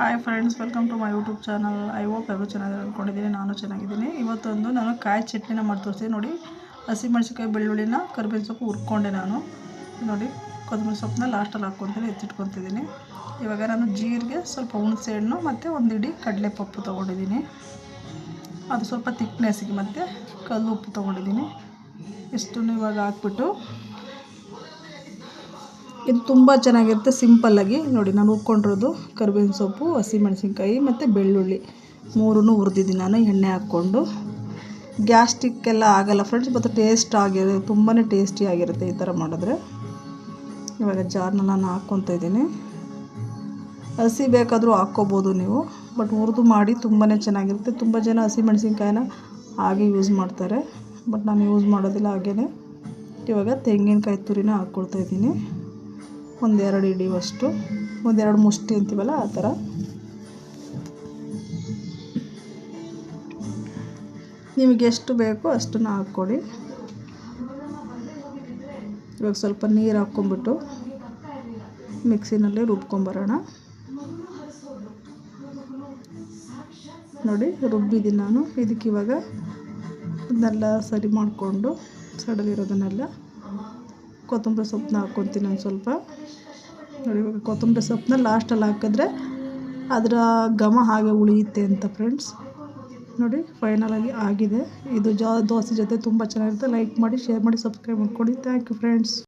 Hi friends welcome to my YouTube channel I hope ಎಲ್ಲರೂ ಚೆನ್ನಾಗಿ ಅಂದ್ಕೊಂಡಿದ್ದೀನಿ, ನಾನು ಚೆನ್ನಾಗಿದ್ದೀನಿ. ಇವತ್ತೊಂದು ನಾನು ಕಾಯಿ ಚಟ್ನಿನ ಮಾಡಿ ತೋರಿಸ್ತೀನಿ. ನೋಡಿ ಹಸಿಮೆಣಸಿಕಾಯಿ ಬೆಳ್ಳುಳ್ಳಿನ, ಕರಿಬೇವಿನ ಸೊಪ್ಪು ಹುರ್ಕೊಂಡೆ ನಾನು. ನೋಡಿ, ಕೊತ್ತಂಬರಿ ಸೊಪ್ಪನ್ನ ಲಾಸ್ಟಲ್ಲಿ ಹಾಕ್ಕೊತೀನಿ, ಎತ್ತಿಟ್ಕೊತಿದ್ದೀನಿ. ಇವಾಗ ನಾನು ಜೀರಿಗೆ, ಸ್ವಲ್ಪ ಹುಣಸೆ ಹಣ್ಣು ಮತ್ತು ಒಂದು ಇಡೀ ಕಡಲೆಪಪ್ಪು ತೊಗೊಂಡಿದ್ದೀನಿ. ಅದು ಸ್ವಲ್ಪ ತಿಕ್ನೆಸ್ಸಿಗೆ ಮತ್ತು ಕಲ್ಲು ಉಪ್ಪು ತೊಗೊಂಡಿದ್ದೀನಿ. ಇಷ್ಟನ್ನು ಇವಾಗ ಹಾಕ್ಬಿಟ್ಟು ಇದು ತುಂಬ ಚೆನ್ನಾಗಿರುತ್ತೆ ಸಿಂಪಲ್ಲಾಗಿ ನೋಡಿ, ನಾನು ಉಕ್ಕೊಂಡಿರೋದು ಕರಿಬೇವಿನ ಸೊಪ್ಪು, ಹಸಿಮೆಣಸಿನ್ಕಾಯಿ ಮತ್ತು ಬೆಳ್ಳುಳ್ಳಿ. ಮೂರೂ ಹುರಿದಿದ್ದೀನಿ ನಾನು, ಎಣ್ಣೆ ಹಾಕ್ಕೊಂಡು. ಗ್ಯಾಸ್ಟಿಕ್ಕೆಲ್ಲ ಆಗೋಲ್ಲ ಫ್ರೆಂಡ್ಸ್, ಮತ್ತು ಟೇಸ್ಟ್ ಆಗಿರೋ ತುಂಬಾ ಟೇಸ್ಟಿಯಾಗಿರುತ್ತೆ ಈ ಥರ ಮಾಡಿದ್ರೆ. ಇವಾಗ ಜಾರ್ನ ನಾನು ಹಾಕ್ಕೊತ ಇದ್ದೀನಿ. ಹಸಿ ಬೇಕಾದರೂ ಹಾಕ್ಕೋಬೋದು ನೀವು, ಬಟ್ ಹುರಿದು ಮಾಡಿ ತುಂಬಾ ಚೆನ್ನಾಗಿರುತ್ತೆ. ತುಂಬ ಜನ ಹಸಿಮೆಣ್ಸಿನ್ಕಾಯಿನ ಹಾಗೆ ಯೂಸ್ ಮಾಡ್ತಾರೆ, ಬಟ್ ನಾನು ಯೂಸ್ ಮಾಡೋದಿಲ್ಲ ಹಾಗೇ ಇವಾಗ ತೆಂಗಿನಕಾಯಿ ತುರಿನ ಹಾಕ್ಕೊಳ್ತಾಯಿದ್ದೀನಿ ಒಂದೆರಡು ಹಿಡಿಯುವಷ್ಟು ಒಂದೆರಡು ಮುಷ್ಟಿ ಅಂತೀವಲ್ಲ ಆ ಥರ. ನಿಮಗೆ ಎಷ್ಟು ಬೇಕೋ ಅಷ್ಟನ್ನು ಹಾಕ್ಕೊಳ್ಳಿ. ಇವಾಗ ಸ್ವಲ್ಪ ನೀರು ಹಾಕ್ಕೊಂಬಿಟ್ಟು ಮಿಕ್ಸಿನಲ್ಲಿ ರುಬ್ಕೊಂಬರೋಣ. ನೋಡಿ, ರುಬ್ಬಿದ್ದೀನಿ ನಾನು. ಇದಕ್ಕೆ ಇವಾಗ ಅದನ್ನೆಲ್ಲ ಸರಿ ಮಾಡಿಕೊಂಡು ಸಡಲಿರೋದನ್ನೆಲ್ಲ ಕೊತ್ತಂಬರಿ ಸೊಪ್ಪನ್ನ ಹಾಕ್ಕೊತೀನಿ ಒಂದು ಸ್ವಲ್ಪ. ನೋಡಿ ಇವಾಗ ಕೊತ್ತಂಬರಿ ಸೊಪ್ಪನ್ನ ಲಾಸ್ಟಲ್ಲಿ ಹಾಕಿದ್ರೆ ಅದರ ಘಮ ಹಾಗೆ ಉಳಿಯುತ್ತೆ ಅಂತ ಫ್ರೆಂಡ್ಸ್ ನೋಡಿ ಫೈನಲಾಗಿ ಆಗಿದೆ. ಇದು ಜಾ ದೋಸೆ ಜೊತೆ ತುಂಬ ಚೆನ್ನಾಗಿರುತ್ತೆ. ಲೈಕ್ ಮಾಡಿ ಶೇರ್ ಮಾಡಿ ಸಬ್ಸ್ಕ್ರೈಬ್ ಮಾಡ್ಕೊಳ್ಳಿ. Thank you friends